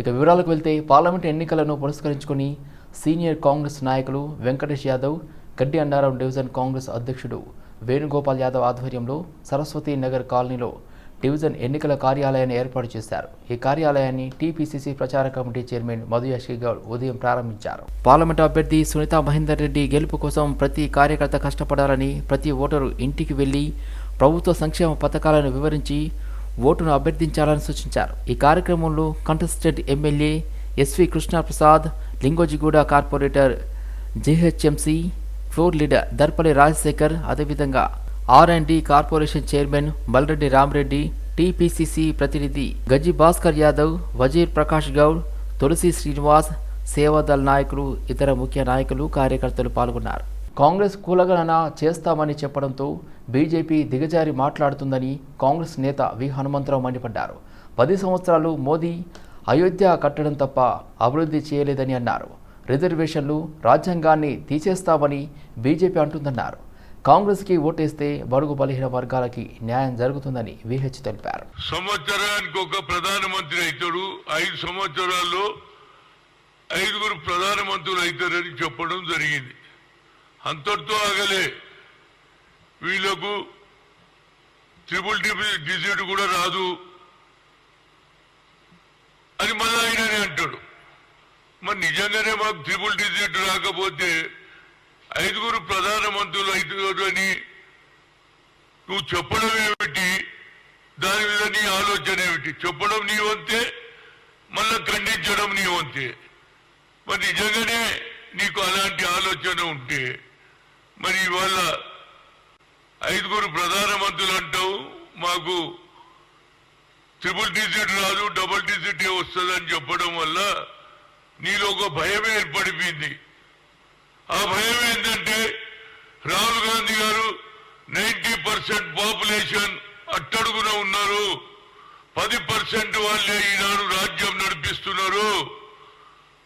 ఇక వివరాలకు వెళ్తే పార్లమెంట్ ఎన్నికలను పురస్కరించుకొని సీనియర్ కాంగ్రెస్ నాయకులు వెంకటేష్ యాదవ్ గడ్డి అన్నారం డివిజన్ కాంగ్రెస్ అధ్యక్షుడు వేణుగోపాల్ యాదవ్ ఆధ్వర్యంలో సరస్వతి నగర్ కాలనీలో డివిజన్ ఎన్నికల కార్యాలయాన్ని ఏర్పాటు చేశారు. ఈ కార్యాలయాన్ని టీపీసీసీ ప్రచార కమిటీ చైర్మన్ మధుయాష్కి గౌడ్ ఉదయం ప్రారంభించారు. పార్లమెంట్ అభ్యర్థి సునీతా మహేందర్ రెడ్డి గెలుపు కోసం ప్రతి కార్యకర్త కష్టపడాలని ప్రతి ఓటరు ఇంటికి వెళ్ళి ప్రభుత్వ సంక్షేమ పథకాలను వివరించి ఓటును అభ్యర్థించాలని సూచించారు. ఈ కార్యక్రమంలో contestant MLA SV Krishnaprasad Lingojiguda corporator GHMC floor leader Darpalli Rajasekhar అదేవిధంగా R and D corporation chairman Balreddy Ramareddy TPCC ప్రతినిధి గజి భాస్కర్ యాదవ్ వజీర్ ప్రకాష్ గౌడ్ తులసి శ్రీనివాస్ సేవాదళ నాయకులు ఇతర ముఖ్య నాయకులు కార్యకర్తలు పాల్గొన్నారు. కాంగ్రెస్ కూలగణన చేస్తామని చెప్పడంతో బీజేపీ దిగజారి మాట్లాడుతుందని కాంగ్రెస్ నేత వి. హనుమంతరావు మండిపడ్డారు. పది సంవత్సరాలు మోదీ అయోధ్య కట్టడం తప్ప అభివృద్ధి చేయలేదని అన్నారు. రిజర్వేషన్లు రాజ్యాంగాన్ని తీసేస్తామని బీజేపీ అంటుందన్నారు. కాంగ్రెస్కి ఓటేస్తే బడుగు బలహీన వర్గాలకి న్యాయం జరుగుతుందని విహెచ్ తెలిపారు. సంవత్సరానికి ఒక ప్రధానమంత్రి అవుతాడు ఐదు సంవత్సరాల్లో ఐదుగురు ప్రధానమంత్రులు అవుతారని చెప్పడం జరిగింది. అంతటితో ఆగలే. వీళ్ళకు ట్రిపుల్ డిజిట్ కూడా రాదు. అని మళ్ళీ ఆయననే అంటాడు. మరి నిజంగానే మాకు ట్రిపుల్ డిజిట్ రాకపోతే ఐదుగురు ప్రధానమంత్రులు ఐదుగురు అని నువ్వు చెప్పడం ఏమిటి? దాని మీద నీ ఆలోచన ఏమిటి? చెప్పడం నీ వంతే మళ్ళా ఖండించడం నీ వంతే. మరి నిజంగానే నీకు అలాంటి ఆలోచన ఉంటే మరి ఇవాళ ఐదుగురు ప్రధానమంత్రులు అంటావు మాకు ట్రిపుల్ డిజిట్ రాదు డబుల్ డిజిట్ వస్తుందని చెప్పడం వల్ల నీలో ఒక భయం ఏర్పడిపోయింది. ఆ భయం ఏంటంటే రాహుల్ గాంధీ గారు నైన్టీ పర్సెంట్ పాపులేషన్ అట్టడుగున ఉన్నారు. పది పర్సెంట్ వాళ్ళే ఈనాడు రాజ్యం నడిపిస్తున్నారు.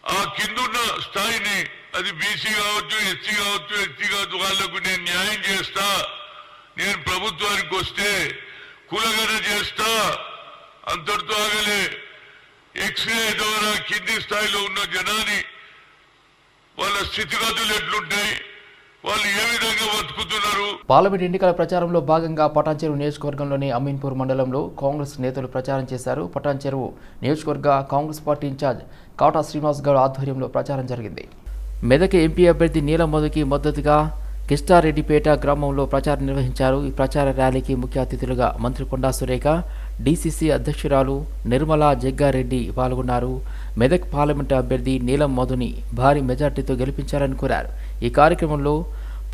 ఆ కిందున్న స్థాయిని అది బీసీ కావచ్చు ఎస్సీ కావచ్చు ఎస్టీ కావచ్చు వాళ్ళకు నేను న్యాయం చేస్తా. నేను ప్రభుత్వానికి వస్తే కులగడ చేస్తా. అంతటితో ఆగలే. ఎక్స్రే ద్వారా కింది స్థాయిలో ఉన్న జనాన్ని వాళ్ళ స్థితిగతులు ఎట్లుంటాయి వాళ్ళు ఏ విధంగా బతుకుతున్నారు? పార్లమెంట్ ఎన్నికల ప్రచారంలో భాగంగా పటాన్చెరువు నియోజకవర్గంలోని అమీన్పూర్ మండలంలో కాంగ్రెస్ నేతలు ప్రచారం చేశారు. పటాన్చెరువు నియోజకవర్గ Congress party incharge Kata Srinivas Goud ఆధ్వర్యంలో ప్రచారం జరిగింది. మెదక్ ఎంపీ అభ్యర్థి నీలం మధుకి మద్దతుగా కిష్టారెడ్డిపేట గ్రామంలో ప్రచారం నిర్వహించారు. ఈ ప్రచార ర్యాలీకి ముఖ్య అతిథులుగా మంత్రి కొండా సురేఖ డీసీసీ అధ్యక్షురాలు నిర్మలా జగ్గారెడ్డి పాల్గొన్నారు. మెదక్ పార్లమెంటు అభ్యర్థి నీలం మధుని భారీ మెజార్టీతో గెలిపించాలని కోరారు. ఈ కార్యక్రమంలో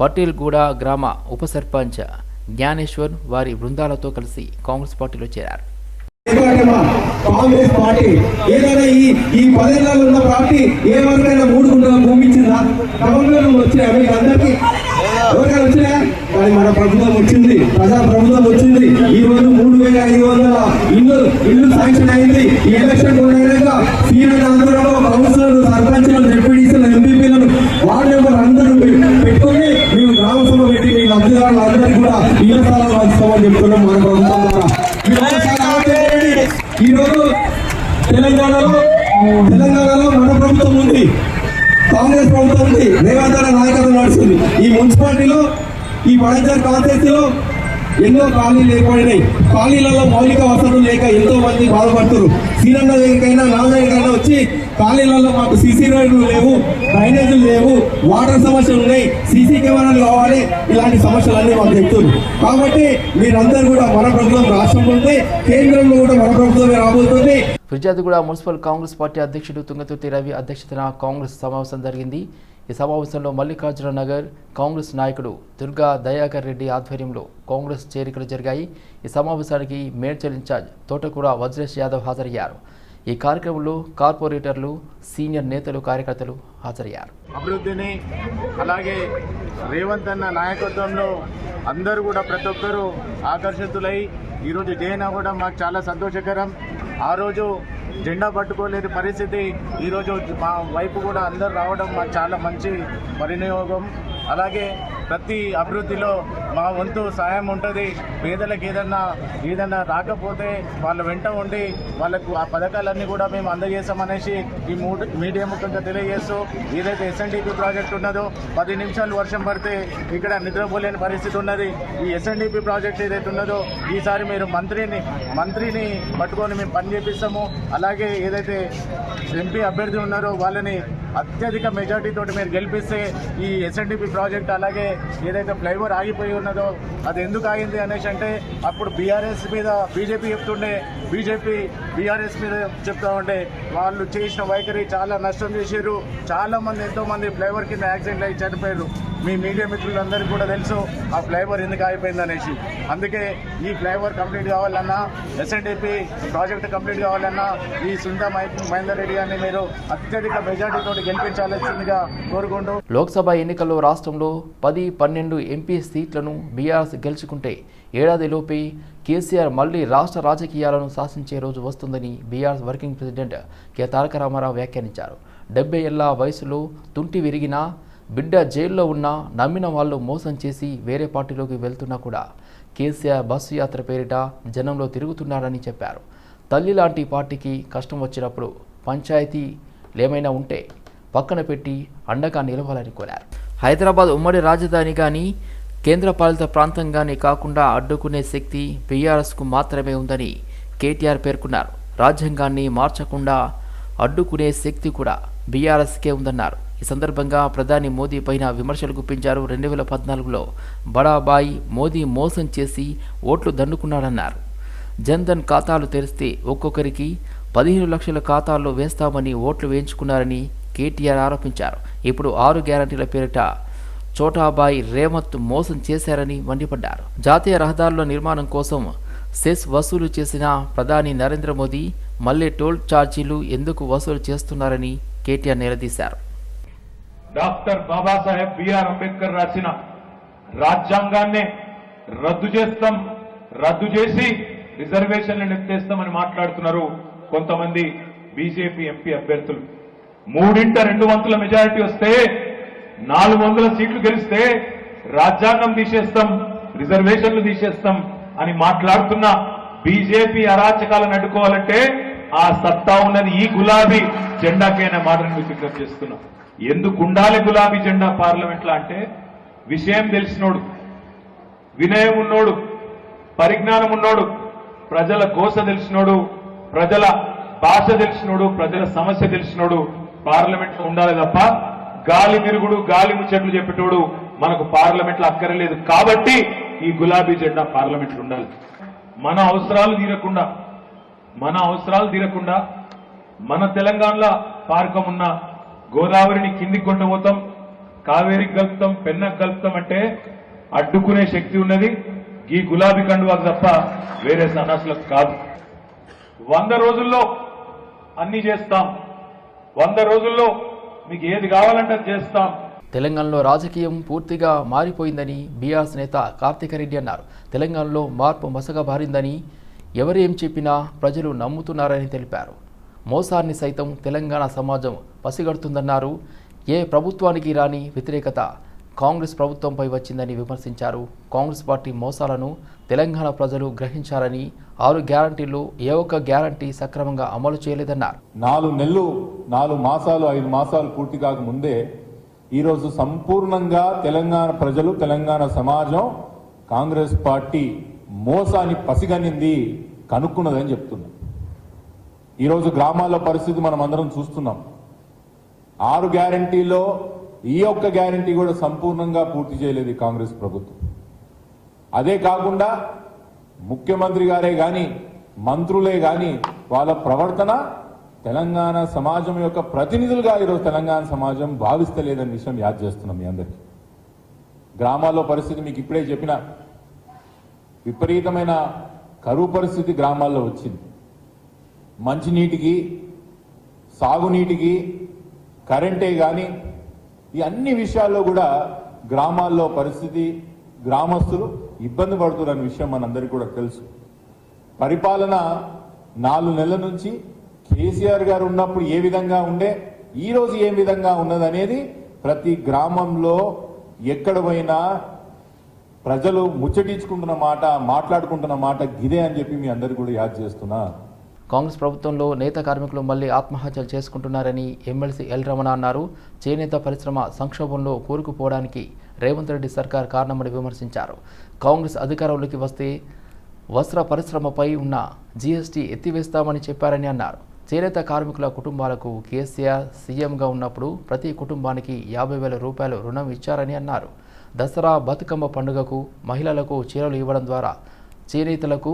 పటేల్గూడ గ్రామ ఉప సర్పంచ్ జ్ఞానేశ్వర్ వారి బృందాలతో కలిసి కాంగ్రెస్ పార్టీలో చేరారు. Congress party. ఏదైనా ఈ ఈ పదేళ్ళలో ఉన్న పార్టీ ఏ ఇచ్చిందా గవర్నమెంట్ వచ్చినాయా అందరికీ ఎవరికైనా వచ్చినా కానీ మన ప్రభుత్వం వచ్చింది. ప్రజా ప్రభుత్వం వచ్చింది. ఈ రోజు మూడు వేల ఐదు వందల ఇల్లు ఇల్లు శాంక్షన్ అయింది. ఈ ఎలక్షన్ ఉండగా సీనియర్ అందరూ కౌన్సిలర్లు సర్పంచ్లు డిప్యూటీసీలు ఎంపీపీలను వార్డు మెంబర్ అందరూ పెట్టుకుని మేము గ్రామ సభ పెట్టి మీ లబ్ధిదారులు అందరికీ కూడా ఇళ్ళ స్థలాలు పంచుతామని చెప్తున్నాం మన ప్రభుత్వం ద్వారా. ఈ రోజు తెలంగాణలో తెలంగాణలో మన ప్రభుత్వం ఉంది. కాంగ్రెస్ ప్రభుత్వం రేవంత్ రెడ్డి నాయకత్వం నడుస్తుంది. ఈ మున్సిపాలిటీలో ఈ వడంజర్ కాన్స్టిట్యూన్సీలో ఎన్నో ఖాళీలు ఏర్పడినాయి. ఖాళీలలో మౌలిక వసతులు లేక ఎంతో మంది బాధపడుతున్నారు. సీనన్న దగ్గరికైనా నా దగ్గరికైనా వచ్చి ఖాళీలలో మాకు సీసీ రోడ్లు లేవు. డ్రైనేజీలు లేవు వాటర్ సమస్యలు ఉన్నాయి సీసీ కెమెరాలు కావాలి ఇలాంటి సమస్యలన్నీ మాకు చెప్తున్నారు. కాబట్టి మీరందరూ కూడా మన ప్రభుత్వం రాష్ట్రంలో ఉంది కేంద్రంలో కూడా మన ప్రభుత్వమే రాబోతుంది ఫిర్జాదిగూడ మున్సిపల్ కాంగ్రెస్ పార్టీ అధ్యక్షుడు తుంగతుర్తి రవి అధ్యక్షతన కాంగ్రెస్ సమావేశం జరిగింది. ఈ సమావేశంలో మల్లికార్జున నగర్ కాంగ్రెస్ నాయకుడు దుర్గా దయాకర్ రెడ్డి ఆధ్వర్యంలో కాంగ్రెస్ చేరికలు జరిగాయి. ఈ సమావేశానికి మేడ్చల్ ఇన్ఛార్జ్ తోటకూర వజ్రేష్ యాదవ్ హాజరయ్యారు. ఈ కార్యక్రమంలో కార్పొరేటర్లు సీనియర్ నేతలు కార్యకర్తలు హాజరయ్యారు. అభివృద్ధిని అలాగే రేవంత్ అన్న నాయకత్వంలో అందరూ కూడా ప్రతి ఒక్కరూ ఆకర్షితులై ఈరోజు జైన్ అవ్వడం మాకు చాలా సంతోషకరం. ఆ రోజు జెండా పట్టుకోలేని పరిస్థితి ఈరోజు మా వైపు కూడా అందరు రావడం మాకు చాలా మంచి పరినియోగం అలాగే ప్రతి అభివృద్ధిలో మా వంతు సహాయం ఉంటుంది. పేదలకు ఏదన్నా ఏదన్నా రాకపోతే వాళ్ళ వెంట ఉండి వాళ్ళకు ఆ పథకాలన్నీ కూడా మేము అందజేస్తామనేసి ఈ మూడు మీడియా ముఖ్యంగా తెలియజేస్తూ ఏదైతే ఎస్ఎన్డిపి ప్రాజెక్ట్ ఉన్నదో పది నిమిషాలు వర్షం పడితే ఇక్కడ నిద్రపోలేని పరిస్థితి ఉన్నది. ఈ ఎస్ఎన్డిపి ప్రాజెక్ట్ ఏదైతే ఉన్నదో ఈసారి మీరు మంత్రిని మంత్రిని పట్టుకొని మేము పని చేపిస్తాము. అలాగే ఏదైతే ఎంపీ అభ్యర్థి ఉన్నారో వాళ్ళని అత్యధిక మెజార్టీ తోటి మీరు గెలిపిస్తే ఈ ఎస్ఎన్డిపి ప్రాజెక్ట్ అలాగే ఏదైతే ఫ్లైఓవర్ ఆగిపోయి ఉన్నదో అది ఎందుకు ఆగింది అనేసి అంటే అప్పుడు బీఆర్ఎస్ మీద బీజేపీ చెప్తుండే బీజేపీ బీఆర్ఎస్ మీద చెప్తా ఉంటే వాళ్ళు చేసిన వైఖరి చాలా నష్టం చేశారు. చాలా మంది ఎంతో మంది ఫ్లైఓవర్ కింద యాక్సిడెంట్ అయ్యి చనిపోయారు. మీ మీడియా మిత్రులందరికీ కూడా తెలుసు ఆ ఫ్లైఓవర్ ఎందుకు ఆగిపోయింది అనేసి. అందుకే ఈ ఫ్లైఓవర్ కంప్లీట్ కావాలన్నా ఎస్ఎన్డిపి ప్రాజెక్ట్ కంప్లీట్ కావాలన్నా ఈ సుందా మహేందర్ రెడ్డి గారిని మీరు అత్యధిక మెజార్టీతో గెలిపించాల్సిందిగా కోరుకుంటూ. లోక్సభ ఎన్నికల్లో రాష్ట్రంలో పది పన్నెండు ఎంపీ సీట్లను బీఆర్ఎస్ గెలుచుకుంటే ఏడాదిలోపే కేసీఆర్ మళ్ళీ రాష్ట్ర రాజకీయాలను శాసించే రోజు వస్తుందని BRS working president K Taraka Ramarao వ్యాఖ్యానించారు. డెబ్బై ఏళ్ళ వయసులో తుంటి విరిగినా బిడ్డ జైల్లో ఉన్నా నమ్మిన వాళ్ళు మోసం చేసి వేరే పార్టీలోకి వెళ్తున్నా కూడా కేసీఆర్ బస్సు యాత్ర పేరిట జనంలో తిరుగుతున్నాడని చెప్పారు. తల్లి లాంటి పార్టీకి కష్టం వచ్చినప్పుడు పంచాయతీలేమైనా ఉంటే పక్కన పెట్టి అండగా నిలవాలని కోరారు. హైదరాబాద్ ఉమ్మడి రాజధాని కానీ కేంద్రపాలిత ప్రాంతంగానే కాకుండా అడ్డుకునే శక్తి బీఆర్ఎస్కు మాత్రమే ఉందని కేటీఆర్ పేర్కొన్నారు. రాజ్యాంగాన్ని మార్చకుండా అడ్డుకునే శక్తి కూడా బీఆర్ఎస్కే ఉందన్నారు. ఈ సందర్భంగా ప్రధాని మోదీ పైన విమర్శలు గుప్పించారు. రెండు వేల పద్నాలుగులో బడాబాయి మోదీ మోసం చేసి ఓట్లు దండుకున్నాడన్నారు జన్ధన్ ఖాతాలు తెరిస్తే ఒక్కొక్కరికి పదిహేను లక్షల ఖాతాల్లో వేస్తామని ఓట్లు వేయించుకున్నారని కేటీఆర్ ఆరోపించారు. ఇప్పుడు ఆరు గ్యారంటీల పేరిట చోటాబాయి రేవంత్ మోసం చేశారని మండిపడ్డారు. జాతీయ రహదారుల నిర్మాణం కోసం సెస్ వసూలు చేసిన ప్రధాని నరేంద్ర మోదీ మళ్ళీ టోల్ ఛార్జీలు ఎందుకు వసూలు చేస్తున్నారని కేటీఆర్ నిలదీశారు. డాక్టర్ బాబాసాహెబ్ బిఆర్ అంబేద్కర్ రాసిన రాజ్యాంగాన్ని రద్దు చేస్తాం రద్దు చేసి రిజర్వేషన్లను ఎత్తేస్తామని మాట్లాడుతున్నారు కొంతమంది బీజేపీ ఎంపీ అభ్యర్థులు. మూడింట రెండు వంతుల మెజారిటీ వస్తే నాలుగు వందల సీట్లు గెలిస్తే రాజ్యాంగం తీసేస్తాం రిజర్వేషన్లు తీసేస్తాం అని మాట్లాడుతున్న బీజేపీ అరాచకాలను అడ్డుకోవాలంటే ఆ సత్తా ఉన్నది ఈ గులాబీ జెండాకైనా మాటను మీకు విజ్ఞప్తి చేస్తున్నా ఎందుకు ఉండాలి గులాబీ జెండా పార్లమెంట్లో అంటే విషయం తెలిసినోడు వినయం ఉన్నోడు పరిజ్ఞానం ఉన్నోడు ప్రజల కోస తెలిసినోడు ప్రజల భాష తెలిసినోడు ప్రజల సమస్య తెలిసినోడు పార్లమెంట్లో ఉండాలి తప్ప గాలి తిరుగుడు గాలి ముచ్చట్లు చెప్పేటోడు మనకు పార్లమెంట్లో అక్కర్లేదు. కాబట్టి ఈ గులాబీ జెండా పార్లమెంట్లో ఉండాలి. మన అవసరాలు తీరకుండా మన అవసరాలు తీరకుండా మన తెలంగాణలో పార్కం ఉన్న గోదావరిని కిందికి కొండబోతాం కావేరికి కలుపుతాం పెన్నకు కలుపుతాం అంటే అడ్డుకునే శక్తి ఉన్నది. ఈ గులాబీ కండువాకు తప్ప వేరే సన్నాసులకు కాదు. వంద రోజుల్లో అన్ని చేస్తాం. వంద రోజుల్లో మీకు ఏది కావాలంటే చేస్తాం. తెలంగాణలో రాజకీయం పూర్తిగా మారిపోయిందని బీఆర్ఎస్ నేత కార్తిక రెడ్డి అన్నారు. తెలంగాణలో మార్పు మసగబారిందని ఎవరేం చెప్పినా ప్రజలు నమ్ముతున్నారని తెలిపారు. మోసాన్ని సైతం తెలంగాణ సమాజం పసిగడుతుందన్నారు. ఏ ప్రభుత్వానికి రాని వ్యతిరేకత కాంగ్రెస్ ప్రభుత్వంపై వచ్చిందని విమర్శించారు. కాంగ్రెస్ పార్టీ మోసాలను తెలంగాణ ప్రజలు గ్రహించారని ఆరు గ్యారంటీలు ఏ ఒక్క గ్యారంటీ సక్రమంగా అమలు చేయలేదన్నారు. నాలుగు నెలలు నాలుగు మాసాలు ఐదు మాసాలు పూర్తి కాక ముందే ఈరోజు సంపూర్ణంగా తెలంగాణ ప్రజలు తెలంగాణ సమాజం కాంగ్రెస్ పార్టీ మోసాన్ని పసిగనింది కనుక్కున్నదని చెప్తున్నాం ఈరోజు గ్రామాల్లో పరిస్థితి మనం అందరం చూస్తున్నాం. ఆరు గ్యారంటీలో ఈ ఒక్క గ్యారంటీ కూడా సంపూర్ణంగా పూర్తి చేయలేదు కాంగ్రెస్ ప్రభుత్వం. అదే కాకుండా ముఖ్యమంత్రి గారే గాని మంత్రులే గాని వాళ్ళ ప్రవర్తన తెలంగాణ సమాజం యొక్క ప్రతినిధులుగా ఈరోజు తెలంగాణ సమాజం భావిస్తలేదనే విషయం యాద్ చేస్తున్నాం మీ అందరికీ. గ్రామాల్లో పరిస్థితి మీకు ఇప్పుడే చెప్పిన. విపరీతమైన కరువు పరిస్థితి గ్రామాల్లో వచ్చింది. మంచినీటికి సాగునీటికి కరెంటే కానీ ఈ అన్ని విషయాల్లో కూడా గ్రామాల్లో పరిస్థితి గ్రామస్తులు ఇబ్బంది పడుతున్న విషయం మనందరికీ కూడా తెలుసు. పరిపాలన నాలుగు నెలల నుంచి కేసీఆర్ గారు ఉన్నప్పుడు ఏ విధంగా ఉండే ఈరోజు ఏ విధంగా ఉన్నదనేది ప్రతి గ్రామంలో ఎక్కడ పోయినా ప్రజలు ముచ్చటించుకుంటున్న మాట మాట్లాడుకుంటున్న మాట గిదే అని చెప్పి మీ అందరికీ కూడా యాద్ చేస్తున్నా. కాంగ్రెస్ ప్రభుత్వంలో నేత కార్మికులు మళ్ళీ ఆత్మహత్యలు చేసుకుంటున్నారని ఎమ్మెల్సీ ఎల్ రమణ అన్నారు. చేనేత పరిశ్రమ సంక్షోభంలో కూరుకుపోవడానికి రేవంత్ రెడ్డి సర్కార్ కారణమని విమర్శించారు. కాంగ్రెస్ అధికారంలోకి వస్తే వస్త్ర పరిశ్రమపై ఉన్న జీఎస్టీ ఎత్తివేస్తామని చెప్పారని అన్నారు. చేనేత కార్మికుల కుటుంబాలకు కేసీఆర్ సీఎంగా ఉన్నప్పుడు ప్రతి కుటుంబానికి యాభై వేల రూపాయలు రుణం ఇచ్చారని అన్నారు. దసరా బతుకమ్మ పండుగకు మహిళలకు చీరలు ఇవ్వడం ద్వారా చేనేతలకు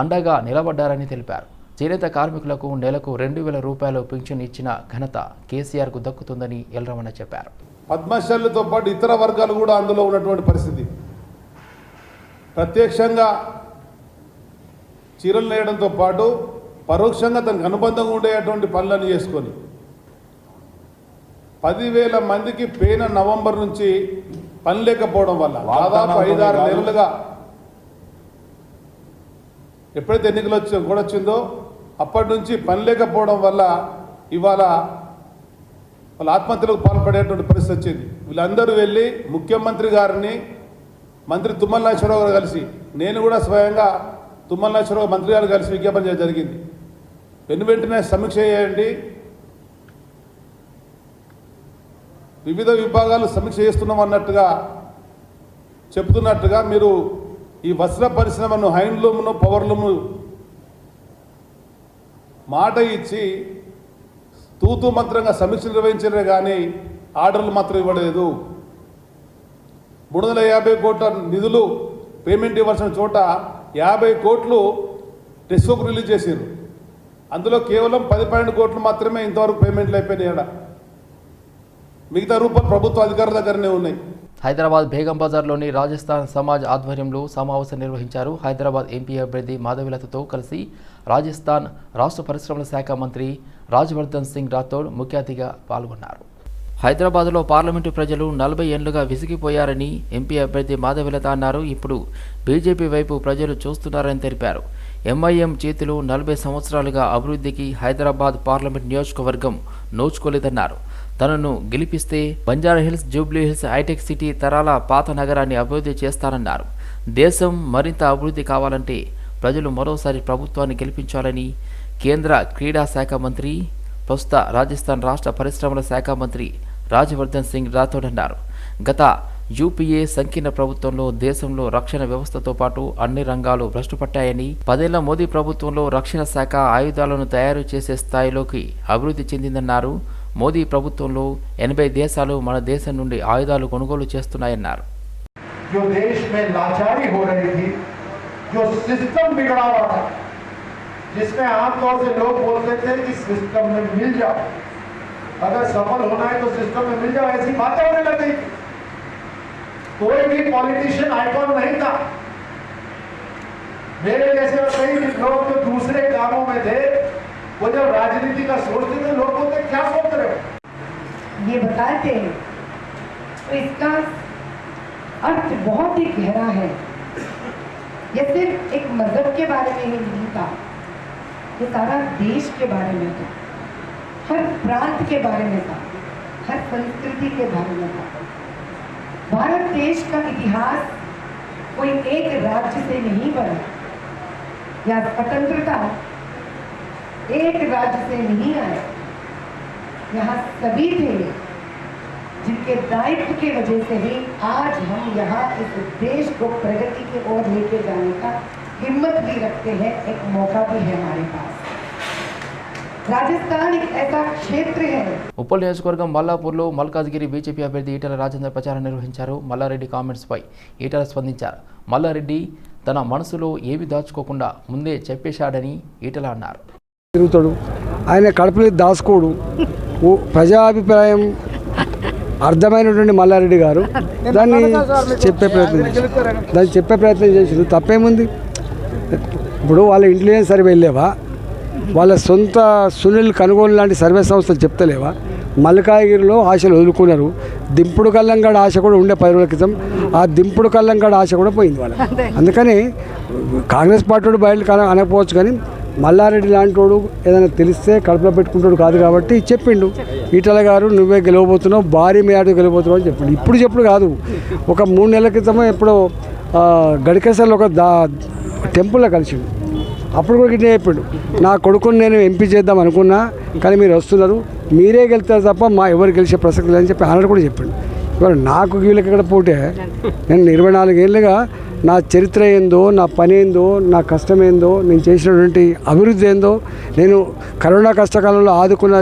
అండగా నిలబడ్డారని తెలిపారు. చేనేత కార్మికులకు నెలకు రెండు వేల రూపాయలు పింఛన్ ఇచ్చిన ఘనత కేసీఆర్కు దక్కుతుందని ఎల్రమణ చెప్పారు. పద్మశాలులతో పాటు ఇతర వర్గాలు కూడా అందులో ఉన్నటువంటి పరిస్థితి. ప్రత్యక్షంగా చీరలు నేయడంతో పాటు పరోక్షంగా తనకు అనుబంధంగా ఉండేటువంటి పనులను చేసుకొని పదివేల మందికి పోయిన నవంబర్ నుంచి పని లేకపోవడం వల్ల దాదాపు ఐదారు నెలలుగా ఎప్పుడైతే ఎన్నికలు వచ్చి కూడా వచ్చిందో అప్పటి నుంచి పని లేకపోవడం వల్ల ఇవాళ వాళ్ళ ఆత్మహత్యలకు పాల్పడేటువంటి పరిస్థితి వచ్చింది. వీళ్ళందరూ వెళ్ళి ముఖ్యమంత్రి గారిని మంత్రి తుమ్మల నాగేశ్వరరావు గారు కలిసి నేను కూడా స్వయంగా తుమ్మల నాగేశ్వరరావు మంత్రి గారు కలిసి విజ్ఞాపన చేయడం జరిగింది. వెను వెంటనే సమీక్ష చేయండి. వివిధ విభాగాలు సమీక్ష చేస్తున్నాం అన్నట్టుగా చెప్తున్నట్టుగా మీరు ఈ వస్త్ర పరిశ్రమను హైండ్లూమ్ను పవర్లూమ్ను మాట ఇచ్చి తూతు మంత్రంగా సమీక్ష నిర్వహించారే కానీ ఆర్డర్లు మాత్రం ఇవ్వలేదు. మూడు వందల యాభై కోట్ల నిధులు పేమెంట్ ఇవ్వాల్సిన చోట యాభై కోట్లు టెస్కోకు రిలీజ్ చేశారు అందులో కేవలం పది పన్నెండు కోట్లు మాత్రమే ఇంతవరకు పేమెంట్లు అయిపోయినాయి మిగతా రూపాయలు ప్రభుత్వ అధికారుల దగ్గరనే ఉన్నాయి. హైదరాబాద్ బేగం బజార్లోని రాజస్థాన్ సమాజ్ ఆధ్వర్యంలో సమావేశం నిర్వహించారు. హైదరాబాద్ ఎంపీ అభ్యర్థి మాధవిలతతో కలిసి రాజస్థాన్ రాష్ట్ర పరిశ్రమల శాఖ మంత్రి రాజ్వర్ధన్ సింగ్ రాథోడ్ ముఖ్య అతిథిగా పాల్గొన్నారు. హైదరాబాద్లో పార్లమెంటు ప్రజలు నలభై ఏళ్ళుగా విసిగిపోయారని ఎంపీ అభ్యర్థి మాధవిలత అన్నారు. ఇప్పుడు బీజేపీ వైపు ప్రజలు చూస్తున్నారని తెలిపారు. ఎంఐఎం చేతిలో నలభై సంవత్సరాలుగా అభివృద్ధికి హైదరాబాద్ పార్లమెంట్ నియోజకవర్గం నోచుకోలేదన్నారు. తనను గెలిపిస్తే బంజారాహిల్స్ జూబ్లీహిల్స్ హైటెక్ సిటీ తరాల పాత నగరాన్ని అభివృద్ధి చేస్తానన్నారు. దేశం మరింత అభివృద్ధి కావాలంటే ప్రజలు మరోసారి ప్రభుత్వాన్ని గెలిపించాలని కేంద్ర క్రీడా శాఖ మంత్రి ప్రస్తుత రాజస్థాన్ రాష్ట్ర పరిశ్రమల శాఖ మంత్రి రాజ్యవర్ధన్ సింగ్ రాథోడ్ అన్నారు. గత యూపీఏ సంకీర్ణ ప్రభుత్వంలో దేశంలో రక్షణ వ్యవస్థతో పాటు అన్ని రంగాలు భ్రష్టుపట్టాయని పదేళ్ళ మోదీ ప్రభుత్వంలో రక్షణ శాఖ ఆయుధాలను తయారు చేసే స్థాయిలోకి అభివృద్ధి చెందిందన్నారు. మోదీ ప్రభుత్వంలో ఎనభై దేశాలు మన దేశం నుండి ఆయుధాలు కొనుగోలు చేస్తున్నాయన్నారు जो देश में लाचारी हो रही थी जो सिस्टम बिगड़ा हुआ था जिसमें आमतौर से लोग बोलते थे कि सिस्टम में मिल जाओ अगर सफल होना है तो सिस्टम में मिल जाओ ऐसी बातें होने लग गई थी। कोई भी पॉलिटिशियन आइकॉन नहीं था मेरे जैसे और कई लोग जो दूसरे कामों में थे वो जब राजनीति का सोचते थे, लोग बोलते, क्या सोच रहे ये बताते हैं। तो इसका अर्थ बहुत ही गहरा है। ये सिर्फ़ एक मज़हब के बारे में ही नहीं था। ये सारा देश के बारे में था। हर प्रांत के बारे में था। हर संस्कृति के बारे में था। भारत देश का इतिहास कोई एक राज्य से नहीं बना या स्वतंत्रता एक राज्य से नहीं आया यहाँ सभी थे जिनके दायित्व की वजह से ही आज हम यहाँ इस देश को प्रगति की ओर लेके जाने का हिम्मत भी रखते हैं एक मौका भी है हमारे पास राजस्थान एक ऐसा क्षेत्र है ఉప్పల్ నియోజకవర్గం మల్లాపూర్లో మల్కాజ్గిరి బీజేపీ అభ్యర్థి ఈటల రాజేందర్ ప్రచారం నిర్వహించారు మల్లారెడ్డి కామెంట్స్పై ఈటల స్పందించారు మల్లారెడ్డి తన మనసులో ఏమి దాచుకోకుండా ముందే చెప్పేశాడని ఈటల అన్నారు తిరుగుతాడు. ఆయన కడుపులో దాచుకోడు. ప్రజాభిప్రాయం అర్థమైనటువంటి మల్లారెడ్డి గారు. దాన్ని చెప్పే ప్రయత్నం. దాన్ని చెప్పే ప్రయత్నం చేసారు తప్పేముంది? ఇప్పుడు వాళ్ళ ఇంటెలిజెన్స్ సర్వే వెళ్ళేవా వాళ్ళ సొంత సునీల్ కనుగోలు లాంటి సర్వే సంస్థలు చెప్తలేవా? మల్కాగిరిలో ఆశలు వదులుకున్నారు. దింపుడు కల్లంగాడ ఆశ కూడా ఉండే పది రోజుల క్రితం. ఆ దింపుడు కల్లంగాడ ఆశ కూడా పోయింది వాళ్ళకి. అందుకని కాంగ్రెస్ పార్టీ బయట అనకపోవచ్చు కానీ మల్లారెడ్డి లాంటోడు ఏదైనా తెలిస్తే కడుపులో పెట్టుకుంటాడు కాదు కాబట్టి చెప్పిండు. ఈటల గారు నువ్వే గెలవబోతున్నావు భారీ మేడ గెలవబోతున్నావు అని చెప్పిండు. ఇప్పుడు చెప్పుడు కాదు. ఒక మూడు నెలల క్రితమే ఎప్పుడో ఆ, గడికేసర్లో ఒక దా టెంపుల్లో కలిసిండు. అప్పుడు కూడా ఇట్లా చెప్పిండు. నా కొడుకుని నేను ఎంపీ చేద్దాం అనుకున్నా కానీ మీరు వస్తున్నారు. మీరే గెలుతారు తప్ప మా ఎవరు గెలిచే ప్రసక్తి లేదని చెప్పి ఆయన కూడా చెప్పిండు. ఇవాళ నాకు వీళ్ళకి ఇక్కడ పోటే నేను ఇరవై నాలుగేళ్ళుగా నా చరిత్ర ఏందో నా పని ఏందో నా కష్టం ఏందో నేను చేసినటువంటి అభివృద్ధి ఏందో నేను కరోనా కష్టకాలంలో ఆదుకున్న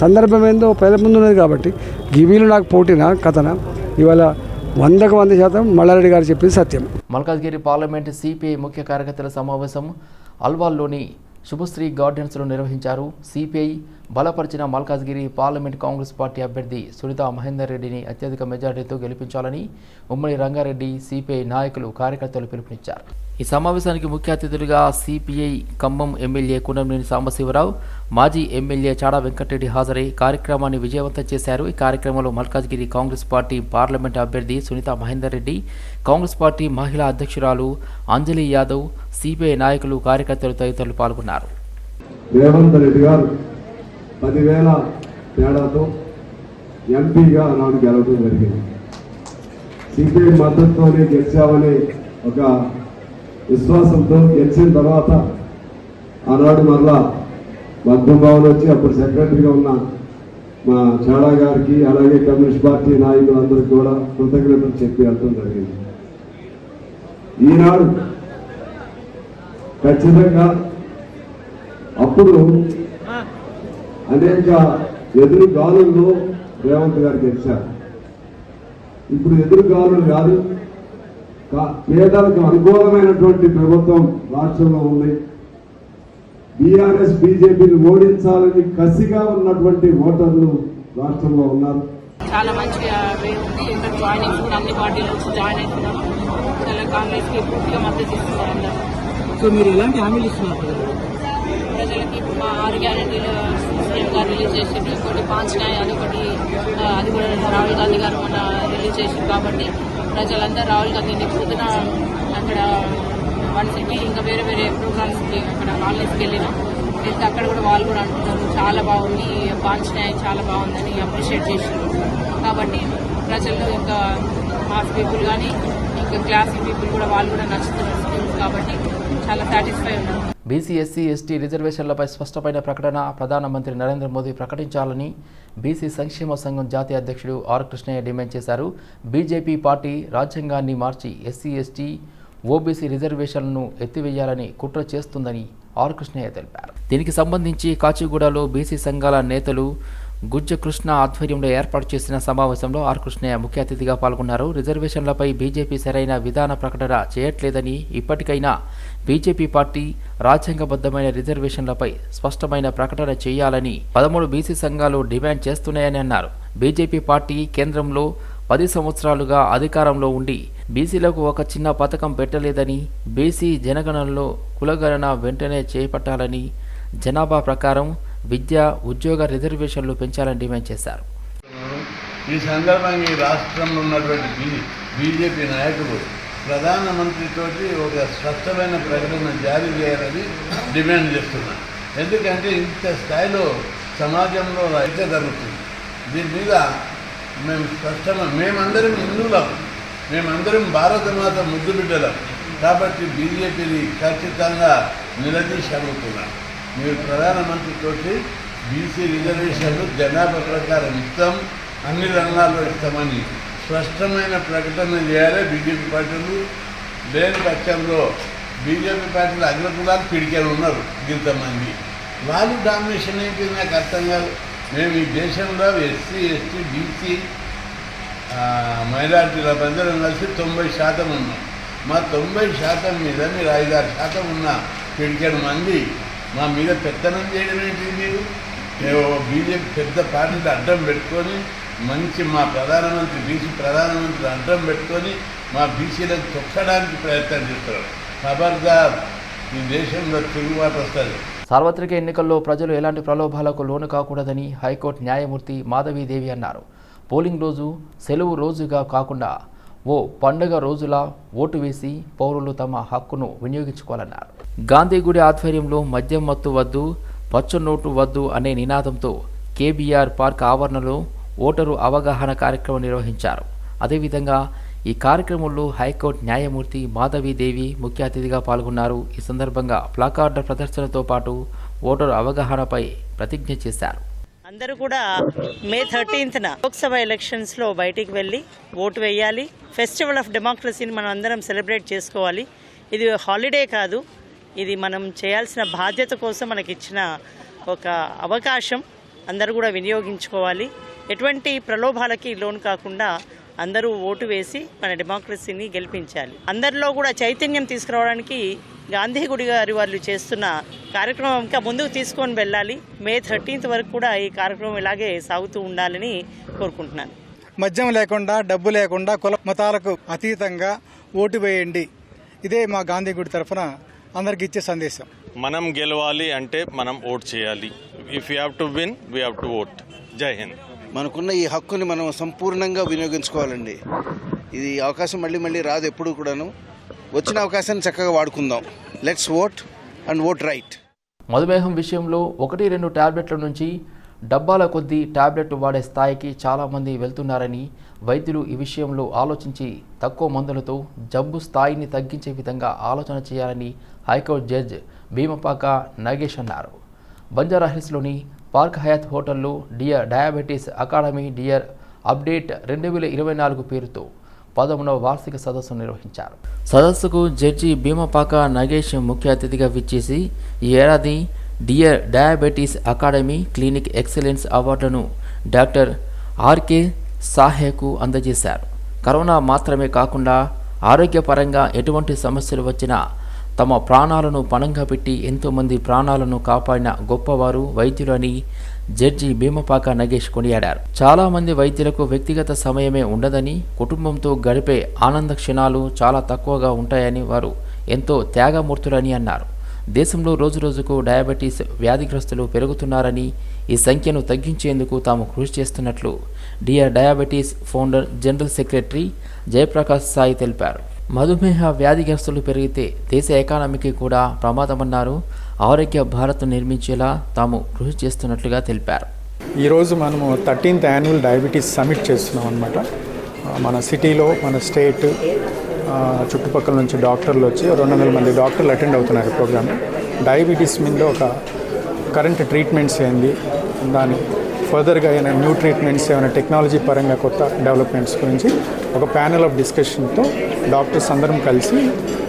సందర్భం ఏందో ప్రజల ముందు ఉన్నది కాబట్టి గివీలు నాకు పోటీనా కథన? ఇవాళ వందకు వంద శాతం మల్లారెడ్డి గారు చెప్పింది సత్యం. మల్కాజ్గిరి పార్లమెంట్ సిపిఐ ముఖ్య కార్యకర్తల సమావేశం అల్వాల్లోని శుభశ్రీ గార్డెన్స్లో నిర్వహించారు సిపిఐ బలపరిచిన మల్కాజ్గిరి పార్లమెంట్ కాంగ్రెస్ పార్టీ అభ్యర్థి సునీత మహేందర్ రెడ్డిని అత్యధిక మెజార్టీతో గెలిపించాలని ఉమ్మడి రంగారెడ్డి సిపిఐ నాయకులు కార్యకర్తలు పిలుపునిచ్చారు. ఈ సమావేశానికి ముఖ్య అతిథులుగా సిపిఐ ఖమ్మం ఎమ్మెల్యే కుండంనేని సాంబశివరావు మాజీ ఎమ్మెల్యే చాడా వెంకటరెడ్డి హాజరై కార్యక్రమాన్ని విజయవంతం చేశారు. ఈ కార్యక్రమంలో మల్కాజ్గిరి కాంగ్రెస్ పార్టీ పార్లమెంట్ అభ్యర్థి సునీత మహేందర్ రెడ్డి కాంగ్రెస్ పార్టీ మహిళా అధ్యక్షురాలు అంజలి యాదవ్ సిపిఐ నాయకులు కార్యకర్తలు తదితరులు పాల్గొన్నారు. రేవంత్ రెడ్డి గారు పదివేల తేడాతో ఎంపీగా నాడు గెలవడం జరిగింది. సిపిఐ మద్దతుతోనే గెలిచామని ఒక విశ్వాసంతో గెలిచిన తర్వాత ఆనాడు మరలా మధ్యభావన వచ్చి అప్పుడు సెక్రటరీగా ఉన్న మా చాడా గారికి అలాగే కమ్యూనిస్ట్ పార్టీ నాయకులందరికీ కూడా కృతజ్ఞతలు చెప్పి వెళ్ళడం జరిగింది. ఈనాడు ఖచ్చితంగా అప్పుడు అనేక ఎదురు గాలుల్లో రేవంత్ గారు గెలిచారు. ఇప్పుడు ఎదురు గాలులు కాదు పేదలకు అనుకూలమైనటువంటి ప్రభుత్వం రాష్ట్రంలో ఉంది. బీఆర్ఎస్ బీజేపీని ఓడించాలని కసిగా ఉన్నటువంటి ఓటర్లు రాష్ట్రంలో ఉన్నారు. చాలా మంచిగా వే ఉంది ఇక్కడ జాయినింగ్స్ కూడా అన్ని పార్టీల నుంచి జాయిన్ కాంగ్రెస్కి పూర్తిగా మద్దతు ఇస్తున్నారు అందరూ సో మీరు ఎలాంటి హామీలు ఇస్తున్నారు? ప్రజలకి ఇప్పుడు మా ఆరు గ్యారెంటీలు సీఎం గారు రిలీజ్ చేసింది పాంచ్ న్యాయ్ అదొకటి ఒకటి అది కూడా రాహుల్ గాంధీ గారు మొన్న రిలీజ్ చేసింది కాబట్టి ప్రజలందరూ రాహుల్ గాంధీని పొద్దున అక్కడ వన్ సిటీ ఇంకా వేరే వేరే ప్రోగ్రామ్స్కి అక్కడ కాలనీస్కి వెళ్ళినాం వెళ్తే అక్కడ కూడా వాళ్ళు కూడా అంటున్నారు చాలా బాగుంది పాంచినాయి చాలా బాగుందని అప్రిషియేట్ చేసిండ్రు. కాబట్టి ప్రజల్లో ఇంకా మాస్ పీపుల్ కానీ ఇంకా క్లాసిక్ పీపుల్ కూడా వాళ్ళు కూడా నచ్చుతున్నారు కాబట్టి చాలా సాటిస్ఫై ఉన్నారు. బీసీ ఎస్సీ ఎస్టీ రిజర్వేషన్లపై స్పష్టమైన ప్రకటన ప్రధానమంత్రి నరేంద్ర మోదీ ప్రకటించాలని బీసీ సంక్షేమ సంఘం జాతీయ అధ్యక్షుడు ఆర్ కృష్ణయ్య డిమాండ్ చేశారు. బీజేపీ పార్టీ రాజ్యాంగాన్ని మార్చి ఎస్సీ ఎస్టీ ఓబీసీ రిజర్వేషన్లను ఎత్తివేయాలని కుట్ర చేస్తుందని ఆర్ కృష్ణయ్య తెలిపారు. దీనికి సంబంధించి కాచిగూడలో బీసీ సంఘాల నేతలు గుజ్జ కృష్ణ ఆధ్వర్యంలో ఏర్పాటు చేసిన సమావేశంలో ఆర్ కృష్ణయ్య ముఖ్య అతిథిగా పాల్గొన్నారు. రిజర్వేషన్లపై బీజేపీ సరైన విధాన ప్రకటన చేయట్లేదని ఇప్పటికైనా బీజేపీ పార్టీ రాజ్యాంగబద్ధమైన రిజర్వేషన్లపై స్పష్టమైన ప్రకటన చేయాలని పదమూడు బీసీ సంఘాలు డిమాండ్ చేస్తున్నాయని అన్నారు. బీజేపీ పార్టీ కేంద్రంలో పది సంవత్సరాలుగా అధికారంలో ఉండి బీసీలకు ఒక చిన్న పథకం పెట్టలేదని బీసీ జనగణనలో కులగణన వెంటనే చేపట్టాలని జనాభా ప్రకారం విద్య ఉద్యోగ రిజర్వేషన్లు పెంచాలని డిమాండ్ చేశారు. ఈ సందర్భంగా ఈ రాష్ట్రంలో ఉన్నటువంటి బీజేపీ నాయకులు ప్రధానమంత్రితోటి ఒక స్పష్టమైన ప్రకటన జారీ చేయాలని డిమాండ్ చేస్తున్నాను ఎందుకంటే ఇంత స్థాయిలో సమాజంలో అయితే జరుగుతుంది. దీని మీద మేము స్పష్టంగా మేమందరం హిందువులం. మేమందరం భారత మాత ముద్దు బిడ్డలం. కాబట్టి బీజేపీని ఖచ్చితంగా నిలదీసి అడుగుతున్నాం. మీరు ప్రధానమంత్రితోటి బీసీ రిజర్వేషన్లు జనాభా ప్రకారం ఇస్తాం అన్ని రంగాల్లో ఇస్తామని స్పష్టమైన ప్రకటన చేయాలి బీజేపీ పార్టీలు. లేని పక్షంలో బీజేపీ పార్టీలు అగ్రకులాలు పిడికెలు ఉన్నారు ఇంతమంది వాళ్ళు డామినేషన్ ఏంటి నాకు అర్థం కాదు. మేము ఈ దేశంలో ఎస్సీ ఎస్టీ బీసీ మైనార్టీల బందరం కలిసి తొంభై శాతం ఉన్నాం. మా తొంభై శాతం మీద మీరు ఐదారు శాతం ఉన్న పిడికెడు మంది మా మీద పెత్తనం చేయడం ఏంటి మీరు? బీజేపీ పెద్ద పార్టీలు అడ్డం పెట్టుకొని మంచి మా ప్రధానమంత్రి బీసీ ప్రధానమంత్రి అడ్డం పెట్టుకొని మా బీసీలకు తొక్కడానికి ప్రయత్నం చేస్తారు ఖబర్దార్ ఈ దేశంలో తిరుగుబాటు వస్తుంది. సార్వత్రిక ఎన్నికల్లో ప్రజలు ఎలాంటి ప్రలోభాలకు లోను కాకూడదని హైకోర్టు న్యాయమూర్తి మాధవీదేవి అన్నారు. పోలింగ్ రోజు సెలవు రోజుగా కాకుండా ఓ పండుగ రోజులా ఓటు వేసి పౌరులు తమ హక్కును వినియోగించుకోవాలన్నారు. గాంధీగుడి ఆధ్వర్యంలో మద్యం మత్తు వద్దు పచ్చ నోటు వద్దు అనే నినాదంతో కేబీఆర్ పార్క్ ఆవరణలో ఓటరు అవగాహన కార్యక్రమం నిర్వహించారు. అదేవిధంగా ఈ కార్యక్రమంలో హైకోర్టు న్యాయమూర్తి మాధవీదేవి ముఖ్య అతిథిగా పాల్గొన్నారు. ఈ సందర్భంగా ప్లాకార్డుల ప్రదర్శనతో పాటు ఓటరు అవగాహనపై ప్రతిజ్ఞ చేశారు. అందరూ కూడా మే థర్టీన్త్న లోక్సభ ఎలక్షన్స్లో బయటికి వెళ్ళి ఓటు వేయాలి. ఫెస్టివల్ ఆఫ్ డెమోక్రసీని మనం అందరం సెలబ్రేట్ చేసుకోవాలి. ఇది హాలిడే కాదు. ఇది మనం చేయాల్సిన బాధ్యత కోసం మనకి ఇచ్చిన ఒక అవకాశం. అందరూ కూడా వినియోగించుకోవాలి. ఎటువంటి ప్రలోభాలకి లోన్ కాకుండా అందరూ ఓటు వేసి మన డెమోక్రసీని గెలిపించాలి. అందరిలో కూడా చైతన్యం తీసుకురావడానికి గాంధీ గుడి గారి వాళ్ళు చేస్తున్న కార్యక్రమం ఇంకా ముందుకు తీసుకొని వెళ్ళాలి. మే థర్టీన్త్ వరకు కూడా ఈ కార్యక్రమం ఇలాగే సాగుతూ ఉండాలని కోరుకుంటున్నాను. మద్యం లేకుండా డబ్బు లేకుండా కుల మతాలకు అతీతంగా ఓటు వేయండి. ఇదే మా గాంధీ గుడి తరఫున అందరికి ఇచ్చే సందేశం. మనం గెలవాలి అంటే మనం ఓట్ చేయాలి. If you have to win we have to vote Jai Hind మనకున్న ఈ హక్కుని మనం సంపూర్ణంగా వినియోగించుకోవాలండి. ఇది అవకాశం మళ్ళీ మళ్ళీ రాదు ఎప్పుడు కూడాను. వచ్చిన అవకాశాన్ని చక్కగా వాడుకుందాం. Let's vote and vote right మధుమేహం విషయంలో ఒకటి రెండు ట్యాబ్లెట్ల నుంచి డబ్బాల కొద్దీ ట్యాబ్లెట్ వాడే స్థాయికి చాలామంది వెళ్తున్నారని వైద్యులు ఈ విషయంలో ఆలోచించి తక్కువ మందులతో జబ్బు స్థాయిని తగ్గించే విధంగా ఆలోచన చేయాలని హైకోర్టు జడ్జ్ భీమపాక నాగేష్ అన్నారు. బంజారాహిల్స్లోని పార్క్ హయాత్ హోటల్లో dear diabetes academy dear update రెండు వేల ఇరవై నాలుగు పేరుతో పదమూడవ వార్షిక సదస్సు నిర్వహించారు. సదస్సుకు జడ్జి భీమపాక నగేష్ ముఖ్య అతిథిగా విచ్చేసి ఈ ఏడాది dear diabetes academy clinic excellence అవార్డును డాక్టర్ ఆర్కే సాహేకు అందజేశారు. కరోనా మాత్రమే కాకుండా ఆరోగ్యపరంగా ఎటువంటి సమస్యలు వచ్చినా తమ ప్రాణాలను పణంగా పెట్టి ఎంతోమంది ప్రాణాలను కాపాడిన గొప్పవారు వైద్యులని జడ్జి భీమపాక నగేష్ కొనియాడారు. చాలా మంది వైద్యులకు వ్యక్తిగత సమయమే ఉండదని కుటుంబంతో గడిపే ఆనంద క్షణాలు చాలా తక్కువగా ఉంటాయని వారు ఎంతో త్యాగమూర్తులని అన్నారు. దేశంలో రోజురోజుకు డయాబెటీస్ వ్యాధిగ్రస్తులు పెరుగుతున్నారని ఈ సంఖ్యను తగ్గించేందుకు తాము కృషి చేస్తున్నట్లు DR diabetes founder general secretary Jayaprakash Sai తెలిపారు. మధుమేహ వ్యాధిగ్రస్తులు పెరిగితే దేశ ఎకానమీకి కూడా ప్రమాదమన్నారు. ఆరోగ్య భారత్ నిర్మించేలా తాము కృషి చేస్తున్నట్లుగా తెలిపారు. ఈరోజు మనము థర్టీన్త్ యాన్యువల్ డయాబెటీస్ సమిట్ చేస్తున్నాం అనమాట మన సిటీలో మన స్టేట్ చుట్టుపక్కల నుంచి డాక్టర్లు వచ్చి రెండు వందల మంది డాక్టర్లు అటెండ్ అవుతున్నారు ప్రోగ్రామ్ డయాబెటీస్ మీద ఒక కరెంట్ ట్రీట్మెంట్స్ ఏంది దాని ఫర్దర్గా ఏమైనా న్యూ ట్రీట్మెంట్స్ ఏమైనా టెక్నాలజీ పరంగా కొత్త డెవలప్మెంట్స్ గురించి ఒక ప్యానెల్ ఆఫ్ డిస్కషన్తో డాక్టర్స్ అందరం కలిసి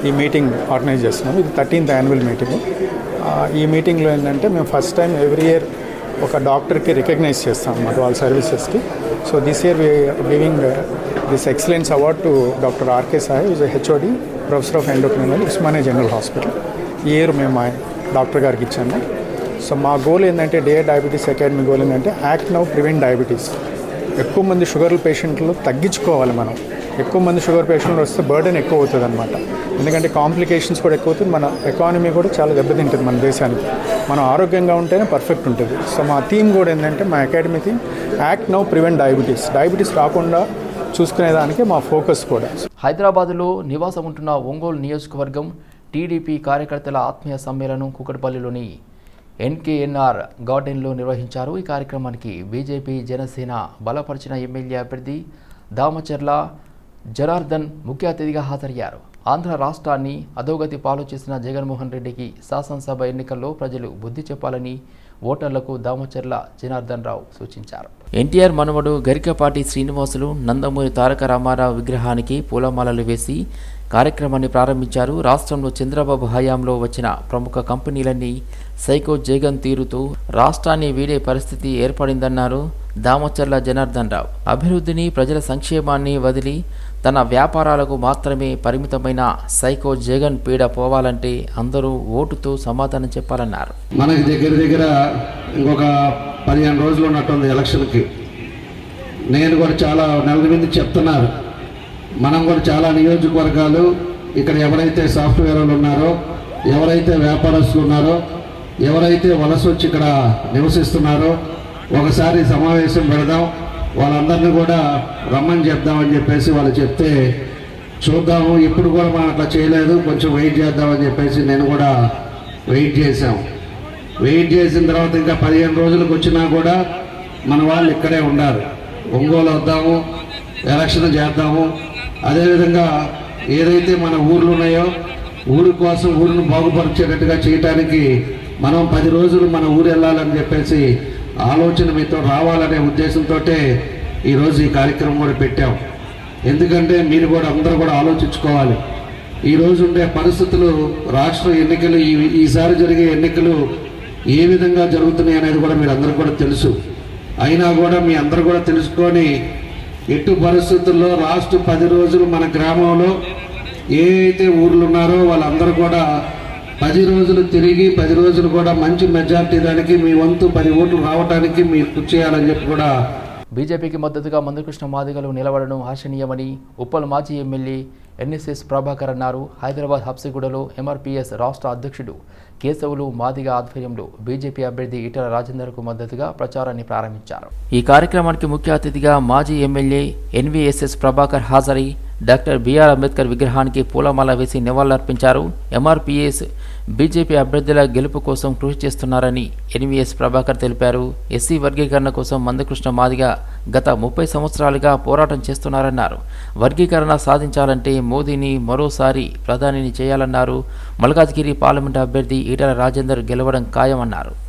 ఈ మీటింగ్ ఆర్గనైజ్ చేస్తున్నాం. ఇది థర్టీన్త్ యాన్యువల్ మీటింగ్. ఈ మీటింగ్లో ఏంటంటే మేము ఫస్ట్ టైం ఎవ్రీ ఇయర్ ఒక డాక్టర్కి రికగ్నైజ్ చేస్తాం అన్నమాట వాళ్ళ సర్వీసెస్కి. So this year we giving this excellence award to doctor RK Sai is HOD professor of endocrinology Osmania general hospital ఈ ఇయర్ మేము డాక్టర్ గారికి ఇచ్చాము. సో మా గోల్ ఏంటంటే డే డయాబెటీస్ అకాడమీ గోల్ ఏంటంటే యాక్ట్ నౌ ప్రివెంట్ డయాబెటీస్ ఎక్కువ మంది sugar పేషెంట్లు తగ్గించుకోవాలి మనం. ఎక్కువ మంది షుగర్ పేషెంట్లు వస్తే బర్డెన్ ఎక్కువ అవుతుంది అనమాట ఎందుకంటే కాంప్లికేషన్స్ కూడా ఎక్కువ అవుతుంది. మన ఎకానమీ కూడా చాలా దెబ్బతింటుంది మన దేశానికి. మనం ఆరోగ్యంగా ఉంటేనే పర్ఫెక్ట్ ఉంటుంది. సో మా థీమ్ కూడా ఏంటంటే మా academy theme act now prevent diabetes diabetes రాకుండా చూసుకునేదానికి మా ఫోకస్ కూడా. హైదరాబాద్లో నివాసం ఉంటున్న ఒంగోలు నియోజకవర్గం టీడీపీ కార్యకర్తల ఆత్మీయ సమ్మేళనం కూకట్పల్లిలోని ఎన్కేఎన్ఆర్ గార్డెన్లో నిర్వహించారు. ఈ కార్యక్రమానికి బీజేపీ జనసేన బలపరిచిన ఎమ్మెల్యే అభ్యర్థి దామచర్ల జనార్దన్ ముఖ్య అతిథిగా హాజరయ్యారు. ఆంధ్ర రాష్ట్రాన్ని అధోగతి పాలు చేసిన జగన్మోహన్ రెడ్డికి శాసనసభ ఎన్నికల్లో ప్రజలు బుద్ధి చెప్పాలని ఓటర్లకు దామచర్ల జనార్దన్ రావు సూచించారు. ఎన్టీఆర్ మనవడు గరికపాటి శ్రీనివాసులు నందమూరి తారక రామారావు విగ్రహానికి పూలమాలలు వేసి కార్యక్రమాన్ని ప్రారంభించారు. రాష్ట్రంలో చంద్రబాబు హయాంలో వచ్చిన ప్రముఖ కంపెనీలన్నీ సైకో జగన్ తీరుతూ రాష్ట్రాన్ని వీడే పరిస్థితి ఏర్పడిందన్నారు దామచర్ల జనార్దన్ రావు అభివృద్ధిని ప్రజల సంక్షేమాన్ని వదిలి తన వ్యాపారాలకు మాత్రమే పరిమితమైన సైకో జగన్ పీడ పోవాలంటే అందరూ ఓటుతో సమాధానం చెప్పాలన్నారు. మనకి దగ్గర దగ్గర ఇంకొక పదిహేను రోజులు ఉన్నట్టుంది ఎలక్షన్కి. నేను కూడా చాలా నెల మీద చెప్తున్నారు. మనం కూడా చాలా నియోజకవర్గాలు ఇక్కడ ఎవరైతే సాఫ్ట్వేర్ వాళ్ళు ఉన్నారో ఎవరైతే వ్యాపారస్తులు ఉన్నారో ఎవరైతే వలస వచ్చి ఇక్కడ నివసిస్తున్నారో ఒకసారి సమావేశం పెడదాం వాళ్ళందరినీ కూడా రమ్మని చెప్దామని చెప్పేసి వాళ్ళు చెప్తే చూద్దాము. ఇప్పుడు కూడా మనం అట్లా చేయలేదు. కొంచెం వెయిట్ చేద్దామని చెప్పేసి నేను కూడా వెయిట్ చేశాం. వెయిట్ చేసిన తర్వాత ఇంకా పదిహేను రోజులకు వచ్చినా కూడా మన వాళ్ళు ఇక్కడే ఉన్నారు. ఒంగోలు వద్దాము ఎలక్షన్ చేద్దాము. అదేవిధంగా ఏదైతే మన ఊర్లు ఉన్నాయో ఊరి కోసం ఊరిని బాగుపరిచేటట్టుగా చేయటానికి మనం పది రోజులు మన ఊరు వెళ్ళాలని చెప్పేసి ఆలోచన మీతో రావాలనే ఉద్దేశంతో ఈరోజు ఈ కార్యక్రమం కూడా పెట్టాం. ఎందుకంటే మీరు కూడా అందరూ కూడా ఆలోచించుకోవాలి. ఈరోజు ఉండే పరిస్థితులు రాష్ట్ర ఎన్నికలు ఈ ఈసారి జరిగే ఎన్నికలు ఏ విధంగా జరుగుతున్నాయి అనేది కూడా మీరు అందరూ కూడా తెలుసు. అయినా కూడా మీ అందరూ కూడా తెలుసుకొని ఎటు పరిస్థితుల్లో లాస్ట్ పది రోజులు మన గ్రామంలో ఏ అయితే ఊర్లు ఉన్నారో వాళ్ళందరూ కూడా పది రోజులు తిరిగి పది రోజులు కూడా మంచి మెజార్టీ దానికి మీ వంతు పది ఓట్లు రావడానికి మీరు కృషి చేయాలని చెప్పి కూడా బీజేపీకి మద్దతుగా మందకృష్ణ మాదిగలు నిలబడడం హర్షణీయమని ఉప్పల్ మాజీ ఎమ్మెల్యే ఎన్ఎస్ఎస్ ప్రభాకర్ అన్నారు. హైదరాబాద్ హబ్సిగూడలో ఎంఆర్పీఎస్ రాష్ట్ర అధ్యక్షుడు కేశవులు మాదిగ ఆధ్వర్యంలో బీజేపీ అభ్యర్థి ఈటల రాజేందర్కు మద్దతుగా ప్రచారాన్ని ప్రారంభించారు. ఈ కార్యక్రమానికి ముఖ్య అతిథిగా మాజీ ఎమ్మెల్యే ఎన్వీఎస్ఎస్ ప్రభాకర్ హాజరై డాక్టర్ బిఆర్ అంబేద్కర్ విగ్రహానికి పూలమాల వేసి నివాళులర్పించారు. ఎంఆర్పీఎస్ బీజేపీ అభ్యర్థుల గెలుపు కోసం కృషి చేస్తున్నారని ఎన్వీఎస్ ప్రభాకర్ తెలిపారు. ఎస్సీ వర్గీకరణ కోసం మందకృష్ణ మాదిగ గత ముప్పై సంవత్సరాలుగా పోరాటం చేస్తున్నారన్నారు. వర్గీకరణ సాధించాలంటే మోదీని మరోసారి ప్రధానిని చేయాలన్నారు. మల్కాజ్గిరి పార్లమెంటు అభ్యర్థి ఈటల రాజేందర్ గెలవడం ఖాయమన్నారు.